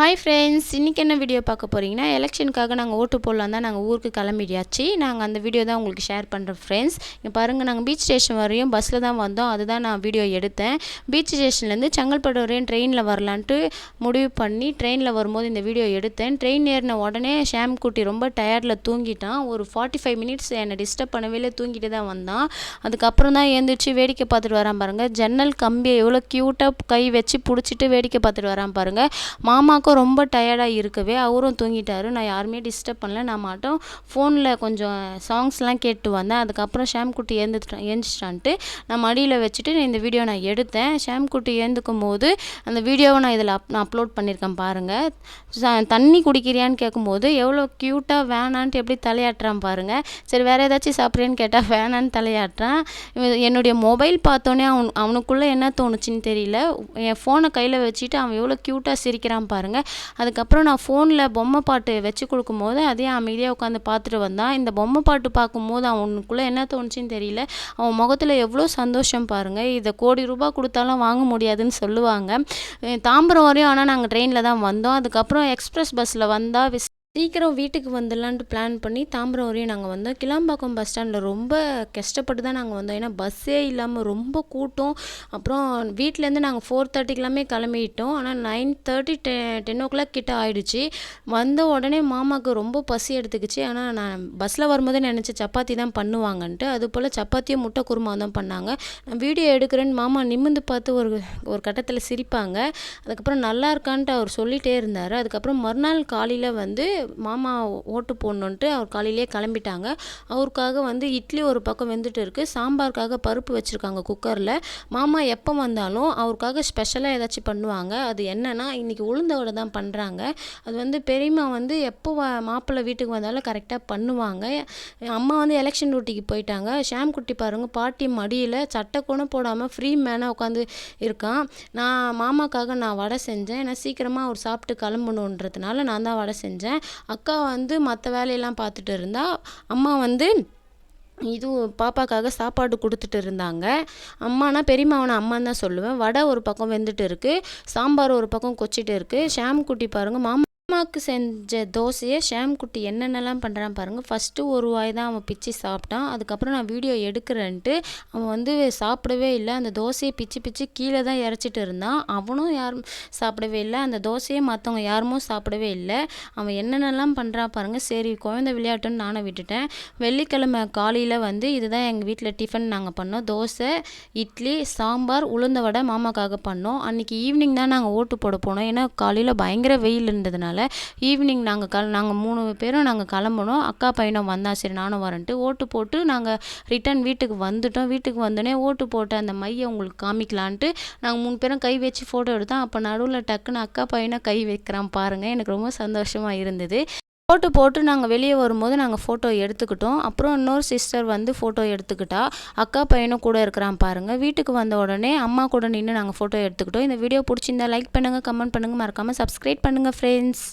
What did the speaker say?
Hi friends இன்றைக்கி என்ன video பார்க்க போகிறீங்கன்னா எலெக்ஷனுக்காக நாங்கள் ஓட்டு போடலாம் தான் நாங்கள் ஊருக்கு கிளம்பிடியாச்சு நாங்கள் அந்த வீடியோ தான் உங்களுக்கு ஷேர் பண்ணுறோம் ஃப்ரெண்ட்ஸ் இங்கே பாருங்கள் நாங்கள் பீச் ஸ்டேஷன் வரையும் பஸ்ஸில் தான் வந்தோம். அதுதான் நான் வீடியோ எடுத்தேன். பீச் ஸ்டேஷன்லேருந்து செங்கல்பட்டு வரையும் ட்ரெயினில் வரலான்ட்டு முடிவு பண்ணி ட்ரெயினில் வரும்போது இந்த வீடியோ எடுத்தேன். ட்ரெயின் ஏறின உடனே ஷாம் குட்டி ரொம்ப டயர்டில் தூங்கிட்டான். ஒரு ஃபார்ட்டி ஃபைவ் மினிட்ஸ் என்னை டிஸ்டர்ப் பண்ணவே இல்லை தூங்கிட்டு தான் வந்தான். அதுக்கப்புறம் தான் எழுந்திரிச்சு வேடிக்கை பார்த்துட்டு வரான் பாருங்கள் ஜன்னல் கம்பியை எவ்வளோ க்யூட்டாக கை வச்சு பிடிச்சிட்டு வேடிக்கை பார்த்துட்டு வரான் பாருங்கள் மாமாக்கும் ரொம்ப டயர்டாக இருக்கவே அவரும் தூங்கிட்டாரு. நான் யாருமே டிஸ்டர்ப் பண்ணல. நான் மட்டும் ஃபோனில் கொஞ்சம் சாங்ஸ்லாம் கேட்டு வந்தேன். அதுக்கப்புறம் ஷாம்குட்டி ஏந்துட்டு ஏந்திச்சிட்டான்ட்டு நான் மடியில் வச்சுட்டு இந்த வீடியோ நான் எடுத்தேன். ஷாம்குட்டி ஏந்துக்கும் போது அந்த வீடியோவை நான் இதில் அப் நான் அப்லோட் பண்ணியிருக்கேன் பாருங்கள் தண்ணி குடிக்கிறியான்னு கேட்கும்போது எவ்வளோ க்யூட்டாக வேணான்ட்டு எப்படி தலையாட்டுறான் பாருங்கள் சரி வேறு ஏதாச்சும் சாப்பிட்றியான்னு கேட்டால் வேணான்னு தலையாட்டுறான். என்னுடைய மொபைல் பார்த்தோன்னே அவன் அவனுக்குள்ளே என்ன தோணுச்சுன்னு தெரியல. என் ஃபோனை கையில் வச்சுட்டு அவன் எவ்வளோ க்யூட்டாக சிரிக்கிறான் பாருங்கள் அதுக்கப்புறம் நான் ஃபோனில் பொம்மை பாட்டு வச்சு கொடுக்கும்போது அதே அமைதியாக உட்காந்து பார்த்துட்டு வந்தான். இந்த பொம்மை பாட்டு பார்க்கும்போது அவனுக்குள்ளே என்ன தோணுச்சுன்னு தெரியல. அவன் முகத்தில் எவ்வளோ சந்தோஷம் பாருங்கள் இதை கோடி ரூபாய் கொடுத்தாலும் வாங்க முடியாதுன்னு சொல்லுவாங்க. தாம்பரம் வரையும் ஆனால் நாங்கள் ட்ரெயினில் தான் வந்தோம். அதுக்கப்புறம் எக்ஸ்பிரஸ் பஸ்ஸில் வந்தால் சீக்கிரம் வீட்டுக்கு வந்துடலான்ட்டு பிளான் பண்ணி தாம்பரம் வரையும் நாங்கள் வந்தோம். கிளாம்பாக்கம் பஸ் ஸ்டாண்டில் ரொம்ப கஷ்டப்பட்டு தான் நாங்கள் வந்தோம். ஏன்னா பஸ்ஸே இல்லாமல் ரொம்ப கூட்டம். அப்புறம் வீட்டிலேருந்து நாங்கள் ஃபோர் தேர்ட்டிக்கெல்லாமே கிளம்பிட்டோம். ஆனால் நைன் தேர்ட்டி டெ டென் ஓ கிளாக் கிட்ட ஆயிடுச்சு. வந்த உடனே மாமாவுக்கு ரொம்ப பசி எடுத்துக்கிச்சு. ஆனால் நான் பஸ்ஸில் வரும்போதே நினச்சி சப்பாத்தி தான் பண்ணுவாங்கன்ட்டு. அது போல் சப்பாத்தியும் முட்டை குருமா தான் பண்ணாங்க. நான் வீடியோ எடுக்கிறேன்னு மாமா நிமிர்ந்து பார்த்து ஒரு ஒரு கட்டத்தில் சிரிப்பாங்க. அதுக்கப்புறம் நல்லா இருக்கான்ட்டு அவர் சொல்லிகிட்டே இருந்தார். அதுக்கப்புறம் மறுநாள் காலையில் வந்து மாமா ஓட்டு போடணுன்ட்டு அவர் காலையிலே கிளம்பிட்டாங்க. அவருக்காக வந்து இட்லி ஒரு பக்கம் வெந்துட்டு இருக்குது சாம்பாருக்காக பருப்பு வச்சுருக்காங்க குக்கரில். மாமா எப்போ வந்தாலும் அவருக்காக ஸ்பெஷலாக ஏதாச்சும் பண்ணுவாங்க. அது என்னென்னா இன்னைக்கு உளுந்த வடை தான் பண்ணுறாங்க அது வந்து பெரியம்மா வந்து எப்போ வ மாப்பிள்ளை வீட்டுக்கு வந்தாலும் கரெக்டாக பண்ணுவாங்க. அம்மா வந்து எலெக்ஷன் டியூட்டிக்கு போயிட்டாங்க. ஷாம் குட்டி பாருங்கள் பாட்டி மடியில் சட்டை கூட போடாமல் ஃப்ரீ மேனாக உட்காந்து இருக்கான். நான் மாமாக்காக நான் வடை செஞ்சேன். ஏன்னா சீக்கிரமாக அவர் சாப்பிட்டு கிளம்பணுன்றதுனால நான் தான் வடை செஞ்சேன். அக்கா வந்து மற்ற வேலையெல்லாம் பார்த்துட்டு இருந்தா அம்மா வந்து இது பாப்பாக்காக சாப்பாடு கொடுத்துட்டு இருந்தாங்க. அம்மானா பெரியம்மாவனை அம்மான்னு தான் சொல்லுவேன். வடை ஒரு பக்கம் வெந்துட்டு இருக்கு. சாம்பார் ஒரு பக்கம் கொச்சிட்டு இருக்கு. ஷாம் குட்டி பாருங்க மாமா அம்மாவுக்கு செஞ்ச தோசையை ஷாம்குட்டி என்னென்னலாம் பண்ணுறான் பாருங்கள் ஃபஸ்ட்டு ஒரு வாய் தான் அவன் பிச்சு சாப்பிட்டான். அதுக்கப்புறம் நான் வீடியோ எடுக்கிறேன்ட்டு அவன் வந்து சாப்பிடவே இல்லை. அந்த தோசையை பிச்சு பிச்சு கீழே தான் இறச்சிட்டு இருந்தான். அவனும் யாரும் சாப்பிடவே இல்லை. அந்த தோசையை மற்றவங்க யாருமோ சாப்பிடவே இல்லை. அவன் என்னென்னலாம் பண்ணுறான் பாருங்கள் சரி குழந்தை விளையாட்டுன்னு நானும் விட்டுட்டேன். வெள்ளிக்கிழமை காலையில் வந்து இதுதான் எங்கள் வீட்டில் டிஃபன் நாங்கள் பண்ணோம். தோசை இட்லி சாம்பார் உளுந்த வடை மாமாக்காக பண்ணோம். அன்றைக்கி ஈவினிங் தான் நாங்கள் ஓட்டு போட போனோம். ஏன்னா காலையில் பயங்கர வெயில் இருந்ததுனால ஈவினிங் நாங்கள் கல் நாங்கள் மூணு பேரும் நாங்கள் கிளம்புனோம் அக்கா பையனும் வந்தான் சரி நானும் வரேன்ட்டு ஓட்டு போட்டு நாங்கள் ரிட்டன் வீட்டுக்கு வந்துட்டோம். வீட்டுக்கு வந்தோடனே ஓட்டு போட்ட அந்த மையை உங்களுக்கு காமிக்கலான்ட்டு நாங்கள் மூணு பேரும் கை வச்சு ஃபோட்டோ எடுத்தோம். அப்போ நடுவில் டக்குன்னு அக்கா பையனை கை வைக்கிறான் பாருங்கள் எனக்கு ரொம்ப சந்தோஷமாக இருந்தது. ஃபோட்டோ போட்டு நாங்கள் வெளியே வரும்போது நாங்கள் ஃபோட்டோ எடுத்துக்கிட்டோம். அப்புறம் இன்னொரு சிஸ்டர் வந்து ஃபோட்டோ எடுத்துக்கிட்டா அக்கா பையனும் கூட இருக்கிறான் பாருங்கள் வீட்டுக்கு வந்த உடனே அம்மா கூட நின்று நாங்கள் ஃபோட்டோ எடுத்துக்கிட்டோம். இந்த வீடியோ பிடிச்சிருந்தா லைக் பண்ணுங்கள் கமெண்ட் பண்ணுங்கள் மறக்காமல் சப்ஸ்கிரைப் பண்ணுங்கள் ஃப்ரெண்ட்ஸ்